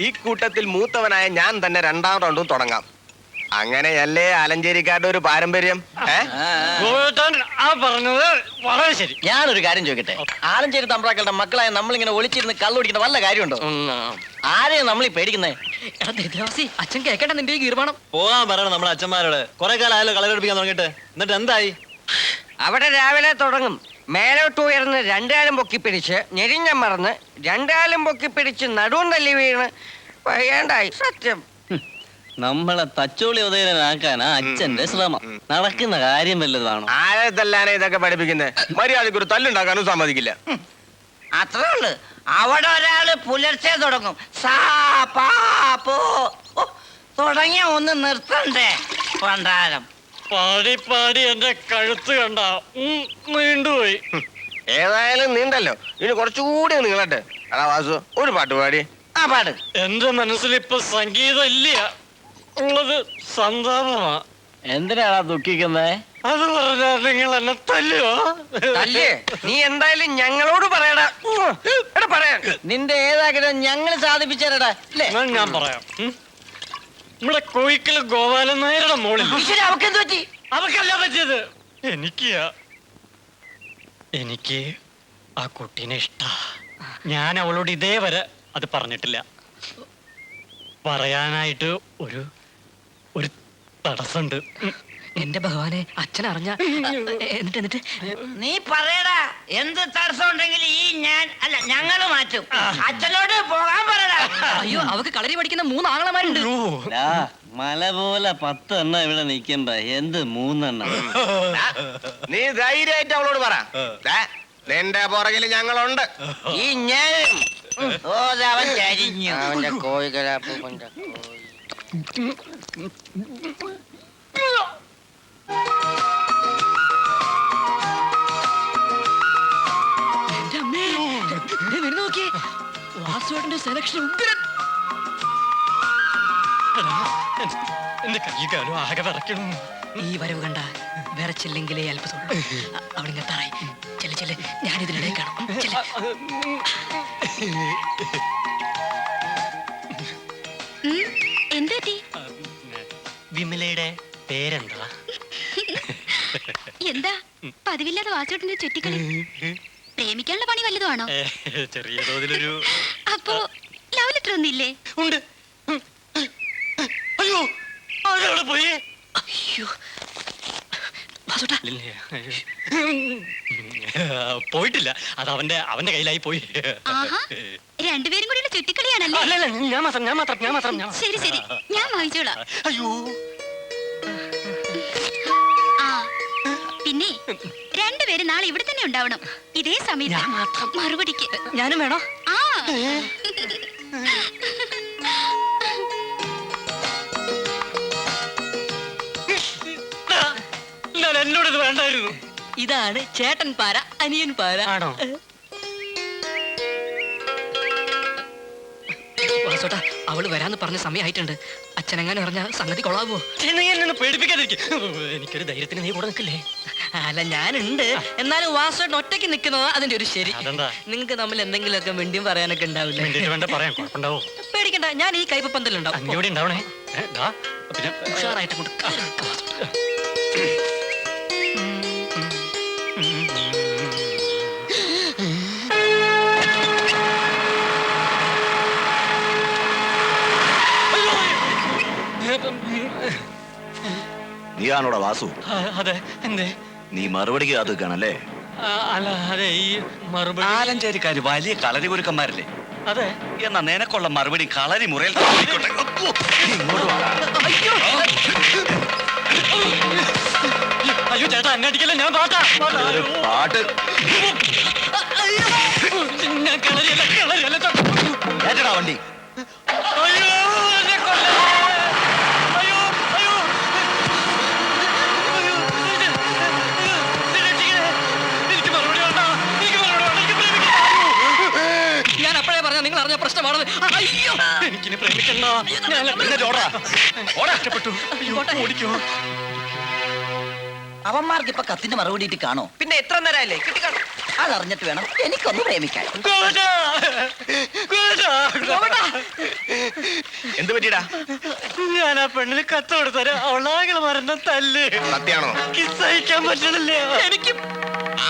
ഈ കൂട്ടത്തിൽ മൂത്തവനായ ഞാൻ തന്നെ രണ്ടാം റൗണ്ടും തുടങ്ങാം. അങ്ങനെയല്ലേ ആലഞ്ചേരിക്കാരുടെ ഒരു പാരമ്പര്യം? ഏ? ഗോവിന്ദൻ ആ പറഞ്ഞത് വളരെ ശരി. ഞാനൊരു കാര്യം ചോദിക്കട്ടെ? ആലഞ്ചേരി തമ്പ്രാക്കളുടെ മക്കളായ നമ്മളിങ്ങനെ ഒളിച്ചിരുന്ന് കള്ളുടിക്കുന്ന വല്ല കാര്യമുണ്ടോ? ആരെയും നമ്മൾ ഈ പേടിക്കുന്നേ? എടാ ദരിദ്രവാസി അച്ഛൻ കേക്കട്ടെ നിന്റെ ഈ ഗീർവാണം. പോകാൻ പറയണം നമ്മുടെ അച്ഛന്മാരോട്. കുറെ കാലം ആയാലും കളരെടുപ്പിക്കാൻ തുടങ്ങിയിട്ട്. എന്നിട്ട് എന്തായി? അവിടെ രാവിലെ തുടങ്ങും. മേലോട്ട് ഉയർന്ന് രണ്ടാലും പൊക്കി പിടിച്ച് ഞെരിഞ്ഞം മറന്ന് രണ്ടാലും പൊക്കി പിടിച്ച് നടുവും തല്ലി വീണ്. വയ്യാണ്ടായി. സത്യം. നമ്മളെ തച്ചോളി ഉദയനാക്കാനാ അച്ഛന്റെ ശ്രമം. നടക്കുന്ന കാര്യം വല്ലതാണോ ആരെ തല്ലാനെ ഇതൊക്കെ പഠിപ്പിക്കുന്നത് മര്യാദയ്ക്ക് ഒരു തല്ലുണ്ടാക്കാനും സമ്മതിക്കില്ല. അത്രേ ഉള്ളു. അവിടെ ഒരാൾ പുലർച്ചെ തുടങ്ങും. സാ പാ പോ. തുടങ്ങിയ ഒന്ന് നിർത്തണ്ടേ പണ്ടാരം. പാടി പാടി എന്റെ കഴുത്ത് കണ്ട നീണ്ടുപോയി. ഏതായാലും നീണ്ടല്ലോ. ഇനി കുറച്ചുകൂടി നീളട്ടെ. അതാ വാസു ഒരു പാട്ട് പാടി. ആ പാട്. എന്റെ മനസ്സിൽ ഇപ്പൊ സംഗീതം ഇല്ല ഉള്ളത് സന്താപമാ. എന്തിനാടാ ദുഃഖിക്കുന്നേ? അത് പറഞ്ഞാൽ നിങ്ങൾ എന്നെ തല്ലുവോ? അല്ലേ നീ എന്തായാലും ഞങ്ങളോട് പറയടാ. പറയാ എടാ പറയാൻ നിന്റെ ഏതാഗ്രഹം ഞങ്ങൾ സാധിപ്പിച്ചാലടാ. അല്ലേ ഞാൻ പറയാം. ഉം. നമ്മുടെ കോയിക്കൽ ഗോപാലൻ നായരുടെ മോളിൽ അവക്കല്ല അവക്ക് എന്ത് പറ്റി? അവർക്കല്ല പറ്റിയത്. എനിക്ക് എനിക്ക് ആ കുട്ടീനെ ഇഷ്ട. ഞാൻ അവളോട് ഇതേവരെ അത് പറഞ്ഞിട്ടില്ല. പറയാനായിട്ട് ഒരു ഒരു തടസ്സമുണ്ട്. എന്റെ ഭഗവാനെ അച്ഛൻ അറിഞ്ഞ എന്നിട്ട് എന്നിട്ട്? നീ പറയടാ എന്ത് തടസ്സം ഉണ്ടെങ്കിൽ ഈ ഞാൻ അല്ല ഞങ്ങൾ മാറ്റും. അച്ഛനോട് പോകാൻ പറയടാ. അയ്യോ അവക്ക് കളരി പഠിക്കുന്ന മൂന്ന് ആങ്ങളമാരുണ്ട്. ഡാ, മല പോലെ പത്തെണ്ണ എണ്ണം ഇവിടെ നിൽക്കുമ്പോ എന്ത് മൂന്നെണ്ണം? നീ ധൈര്യമായിട്ട് അവളോട് പറ. എന്റെ നിന്റെ പുറകിൽ ഞങ്ങളുണ്ട്. ഈ ഞാനും ചരിഞ്ഞു. അവന്റെ കോഴികളാപ്പൂപ്പന്റെ കോഴി. വാസുവേട്ടന്റെ സെലക്ഷൻ ഉഗ്രൻ. എന്റെ കൈ കാലും ആകെ വിറയ്ക്കണം ഈ വരവ് കണ്ട വിറച്ചില്ലെങ്കിലേ അവിടെ അവളിങ്ങെത്താറായി ചെല്ല് ചെല്ല്. ഞാൻ ഇതിനിടെ കാണും എന്താ എന്തോറ്റി വിമലയുടെ പേരെന്താ? എന്താ? പതിവില്ലാതെ വാസോട്ടിന്റെ ചുറ്റിക്കളി പ്രേമിക്കാനുള്ള പണി വല്ലതുമാണോ ഏ, ചെറിയ തോതിലൊരു അപ്പോ ലവ് ലെറ്റർ ഒന്നില്ലേ ഉണ്ട് അയ്യോ പോയി? അയ്യോ? പോയിട്ടില്ല. അത് അവന്റെ അവന്റെ കയ്യിലായി പോയി. രണ്ടുപേരും കൂടി ചുറ്റിക്കളിയാണല്ലോ ഞാൻ മാത്രം ഞാൻ മാത്രം ഞാൻ മാത്രം ശരി ശരി. ഞാൻ വാങ്ങിച്ചോളാം. അയ്യോ. പിന്നെ രണ്ടുപേരും നാളെ ഇവിടെ തന്നെ ഉണ്ടാവണം. ഇതേ സമയത്ത് മറുപടിക്ക്. ഞാനും വേണോ? ആ. എന്നോട് വേണ്ടായിരുന്നു. ഇതാണ് ചേട്ടൻ പാര അനിയൻ പാര. ആണോ? വാസോട്ടാ അവൾ വരാന്ന് പറഞ്ഞ സമയമായിട്ടുണ്ട് അച്ഛനെങ്ങനെ പറഞ്ഞ സംഗതി പേടിപ്പിക്കാതിരിക്കും. എനിക്കൊരു ധൈര്യത്തിന് നീ കൂടെ നിൽക്കില്ലേ? അല്ല ഞാനുണ്ട്. എന്നാലും വാസോട്ടൻ ഒറ്റയ്ക്ക് നിൽക്കുന്നതാ അതിന്റെ ഒരു ശരി? നിങ്ങൾക്ക് തമ്മിൽ എന്തെങ്കിലുമൊക്കെ മിണ്ടിയും പറയാനൊക്കെ ഉണ്ടാവില്ലേ? പേടിക്കണ്ട ഞാൻ ഈ കൈപ്പ് പന്തലുണ്ടാവും ഉഷാറായിട്ട് അങ്ങോട്ട് നീയാണോടാ വാസു? അതെ എന്തേ? നീ മറുപടിക്ക് കാത്തു നിൽക്കണല്ലേ അല്ല അതെ ഈ മറുപടി ആലഞ്ചേരിക്കാര് വലിയ കളരി കുരുക്കന്മാരല്ലേ അതെ. എന്നാ നിനക്കുള്ള മറുപടി കളരി മുറയിൽ തന്നിരിക്കട്ടെ. ഇങ്ങോട്ട് വാ. അയ്യോ ചേട്ടാ എന്നെ അടിക്കല്ലേ? ഞാൻ പാട്ടാ. പാട്ടാ. ഒരു പാട്ട്. ഞാൻ കളരിയല്ല കളരിയല്ല ചേട്ടാ. ഏറ്റടാ വണ്ടി അയ്യോ എന്നെ കൊല്ലല്ലേ. അയ്യോ അയ്യോ അയ്യോ ഇത്, അയ്യോ, ഇത് രക്ഷിക്കണേ. എനിക്ക് മറുപടി വേണ്ട എനിക്ക് മറുപടി വേണ്ട എനിക്ക് പ്രേമിക്കണം ഞാൻ അപ്പോഴേ പറഞ്ഞ നിങ്ങൾ അറിഞ്ഞ പ്രശ്നമാണ്. അയ്യോ എനിക്കിനി പ്രേമിക്കണ്ട. ഞാൻ ഓടിക്കോ. അവന്മാർക്ക് ഇപ്പൊ കത്തിന്റെ മറുപടിയിട്ട് കാണോ? പിന്നെ എത്ര നേരമല്ലേ കിട്ടിക്കാണോ അതറിഞ്ഞിട്ട് വേണം എനിക്കൊന്ന് പ്രേമിക്കാൻ! എന്ത് പറ്റിയടാ? ഞാൻ ആ പെണ്ണിന് കത്ത് കൊടുത്തരാ അവളാകെ മരണം തല്ല്. സത്യാണോ എനിക്ക് സഹിക്കാൻ പറ്റണില്ല. എനിക്ക്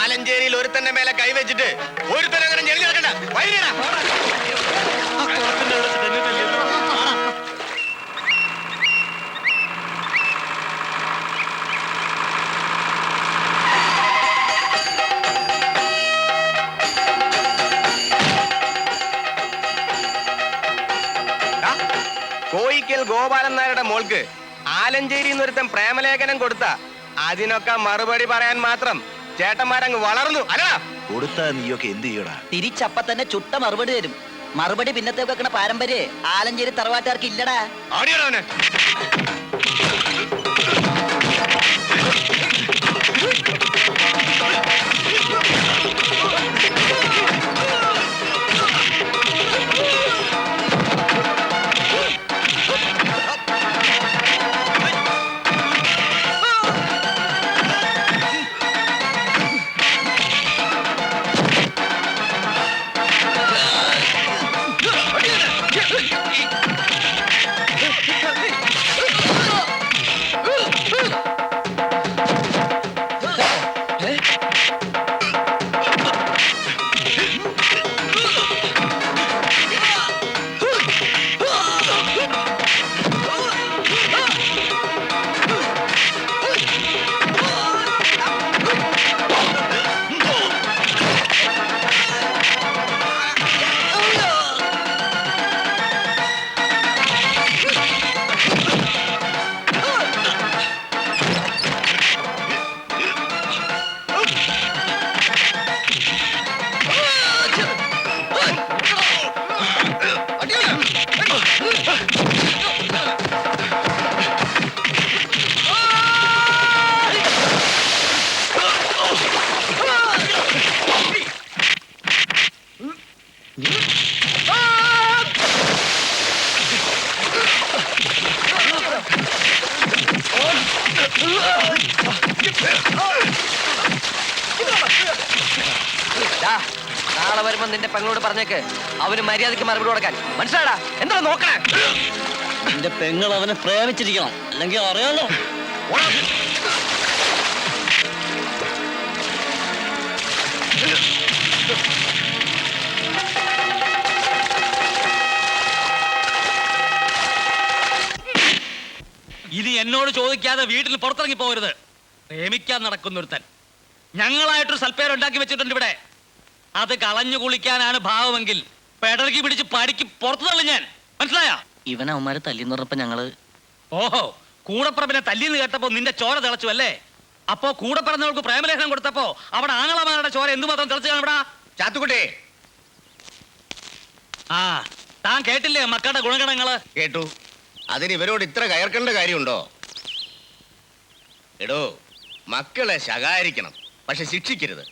ആലഞ്ചേരിയിൽ ഒരുത്തന്റെ മേലെ കൈവച്ചിട്ട് ഒരുത്തനെ അങ്ങനെ ഞെളിഞ്ഞ് നടക്കണ്ട വൈകിടാ കോയിക്കൽ ഗോപാലൻ നായരുടെ മോൾക്ക് ആലഞ്ചേരി എന്നൊരുത്തൻ പ്രേമലേഖനം കൊടുത്ത അതിനൊക്കെ മറുപടി പറയാൻ മാത്രം ചേട്ടന്മാരങ്ങ് വളർന്നു. അല്ല കൊടുത്ത നീയൊക്കെ എന്ത് ചെയ്യടാ? തിരിച്ചപ്പ തന്നെ ചുട്ട മറുപടി തരും. മറുപടി പിന്നത്തെ വെക്കണ പാരമ്പര്യ ആലഞ്ചേരി തറവാട്ടുകാർക്ക് ഇല്ലടാ. ആടിയോടാ അവനെ ദാ, നാളെ വരുമ്പോ നിന്റെ പെങ്ങളോട് പറഞ്ഞേക്ക്. അവന് മര്യാദയ്ക്ക് മറുപടി കൊടുക്കാൻ. മനസ്സിലാടാ എന്താ നോക്കണേ. നിന്റെ പെങ്ങൾ അവനെ പ്രേമിച്ചിരിക്കണം. അല്ലെങ്കിൽ അറിയാലോ. ഇനി എന്നോട് ചോദിക്കാതെ വീട്ടിൽ പുറത്തിറങ്ങി പോകരുത്. പ്രേമിക്കാൻ നടക്കുന്നൊരുത്തൻ. ഞങ്ങളായിട്ടൊരു സൽപ്പേരുണ്ടാക്കി വെച്ചിട്ടുണ്ട് ഇവിടെ. അത് കളഞ്ഞു കുളിക്കാനാണ് ഭാവമെങ്കിൽ പെടലക്ക് പിടിച്ച് പടിക്ക് പുറത്തു തള്ളു ഞാൻ. മനസ്സിലായ? ഇവൻ അവന്മാരെ തല്ലിന്ന് പറഞ്ഞപ്പോ ഞങ്ങൾ ഓഹോ കൂടപ്പറമ്പിനെ തല്ലിന്ന് കേട്ടപ്പോ നിന്റെ ചോര തിളച്ചു അല്ലേ? അപ്പോ കൂടെ പ്രേമലേഖനം കൊടുത്തപ്പോ അവിടെ ആങ്ങളമാരുടെ ചോര എന്തുമാത്രം തിളച്ചു കാണും ചാത്തുക്കുട്ടി. ആ താൻ കേട്ടില്ലേ മക്കളുടെ ഗുണഗണങ്ങൾ കേട്ടു. അതിന് ഇവരോട് ഇത്ര കയർക്കേണ്ട കാര്യമുണ്ടോ? എടോ മക്കളെ ശകാരിക്കണം പക്ഷെ ശിക്ഷിക്കരുത്.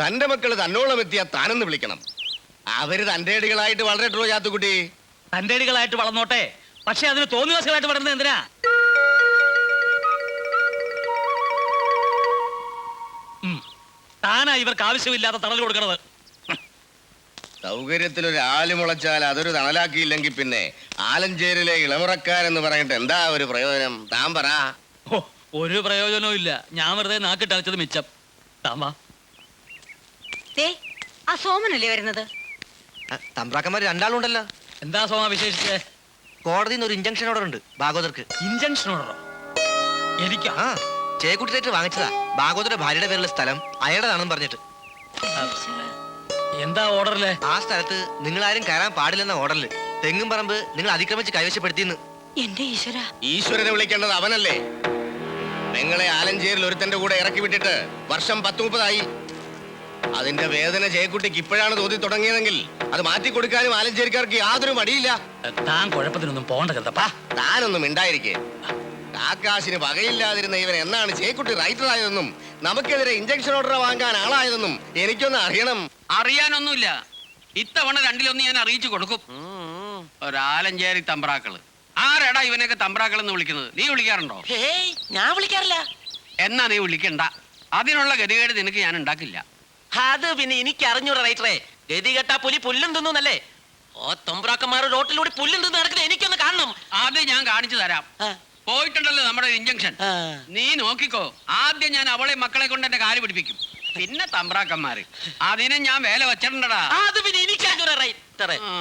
തന്റെ മക്കൾ തന്നോളം എത്തിയാ താനെന്ന് വിളിക്കണം. അവർ തന്റെ അടികളായിട്ട് വളരട്ടോ ചാത്തുക്കുട്ടി തന്റെ അടികളായിട്ട് വളർന്നോട്ടെ. പക്ഷെ അതിന് തോന്നിവാസികളായിട്ട് വളരുന്നത് എന്തിനാ. താനാ ഇവർക്ക് ആവശ്യമില്ലാത്ത തണൽ കൊടുക്കണത്. സൗകര്യത്തിൽ ഒരു ആൽ മുളച്ചാൽ അതൊരു തണലാക്കിയില്ലെങ്കിൽ പിന്നെ ആലഞ്ചേരിലെ ഇളമുറക്കാരെന്ന് പറഞ്ഞിട്ട് എന്താ ഒരു പ്രയോജനം? താൻ പറ. ഒരു പ്രയോജനവും ഇല്ല. ഞാൻ വെറുതെ നാക്കിട്ടടച്ചത് മിച്ചം. താമാ ദേ, ആ സോമനല്ലേ വരുന്നത്? തമ്പ്രാക്കന്മാർ രണ്ടാളുണ്ടല്ലോ. എന്താ സോമ വിശേഷിച്ച്? കോടതിയിൽ നിന്ന് ഒരു ഇഞ്ചക്ഷൻ ഓർഡർ ഉണ്ട് ഭാഗവതർക്ക്. ഇഞ്ചക്ഷൻ ഓർഡറോ എനിക്കാ? ആ ചേക്കുട്ടിയായിട്ട് വാങ്ങിച്ചതാ. ഭാഗവതരുടെ ഭാര്യയുടെ പേരുള്ള സ്ഥലം അയാളുടെതാണെന്ന് പറഞ്ഞിട്ട്. എന്താ ഓർഡറിൽ? ആ സ്ഥലത്ത് നിങ്ങൾ ആരും കയറാൻ പാടില്ലെന്ന ഓർഡറിൽ തെങ്ങും പറമ്പ് നിങ്ങൾ അതിക്രമിച്ച് കൈവശപ്പെടുത്തിയെന്ന്. എന്റെ ഈശ്വര. ഈശ്വരനെ വിളിക്കേണ്ടത് അവനല്ലേ? നിങ്ങളെ ആലഞ്ചേരിൽ ഒരുത്തന്റെ കൂടെ ഇറക്കി വിട്ടിട്ട് വർഷം പത്ത് മുപ്പതായി. അതിന്റെ വേദന ജയക്കുട്ടിക്ക് ഇപ്പോഴാണ് തോന്നി തുടങ്ങിയതെങ്കിൽ അത് മാറ്റി കൊടുക്കാനും ആലഞ്ചേരിക്കാർക്ക് യാതൊരു മടിയില്ല. താൻ കുഴപ്പത്തിനൊന്നും പോകണ്ട കരുതപ്പാ താനൊന്നും ഉണ്ടായിരിക്കേ കാക്കാശിന് വകയില്ലാതിരുന്ന ഇവൻ എന്നാണ് ജയക്കുട്ടി റൈറ്റർ ആയതെന്നും നമുക്കെതിരെ ഇഞ്ചക്ഷൻ ഓർഡർ വാങ്ങാൻ ആളായതെന്നും എനിക്കൊന്ന് അറിയണം. അറിയാനൊന്നുമില്ല. ഇത്തവണ രണ്ടിലൊന്ന് ഞാൻ അറിയിച്ചു കൊടുക്കും. ഒരാലഞ്ചേരി തമ്പ്രാക്കൾ. ആരാടാ ഇവനൊക്കെ തമ്പ്രാക്കൾ എന്ന് വിളിക്കുന്നത്? നീ വിളിക്കാറുണ്ടോ? ഞാൻ വിളിക്കാറില്ല. എന്നാ നീ വിളിക്കണ്ട. അതിനുള്ള ഗതികേട് നിനക്ക് ഞാൻ ഉണ്ടാക്കില്ല. അത് പിന്നെ എനിക്ക് അറിഞ്ഞൂട റൈറ്ററെ ഗതി കെട്ടാ പുലി പുല്ലും തിന്നുന്നല്ലേ? ഓ തമ്പ്രാക്കന്മാർ റോട്ടിലൂടെ പുല്ലും തിന്ന് നടക്കുന്നത് എനിക്കൊന്ന് കാണണം. അത് ഞാൻ കാണിച്ചു തരാം. പോയിട്ടുണ്ടല്ലോ നമ്മുടെ ഇഞ്ചക്ഷൻ ആ. നീ നോക്കിക്കോ ആദ്യം ഞാൻ അവളെ മക്കളെ കൊണ്ട് എന്റെ കാൽ പിടിപ്പിക്കും. പിന്നെ തമ്പ്രാക്കന്മാര്. അതിനെ ഞാൻ വേല വെച്ചിട്ടുണ്ടടാ. അത് പിന്നെ എനിക്ക് അറിഞ്ഞൂടാ റൈറ്ററെ ആ.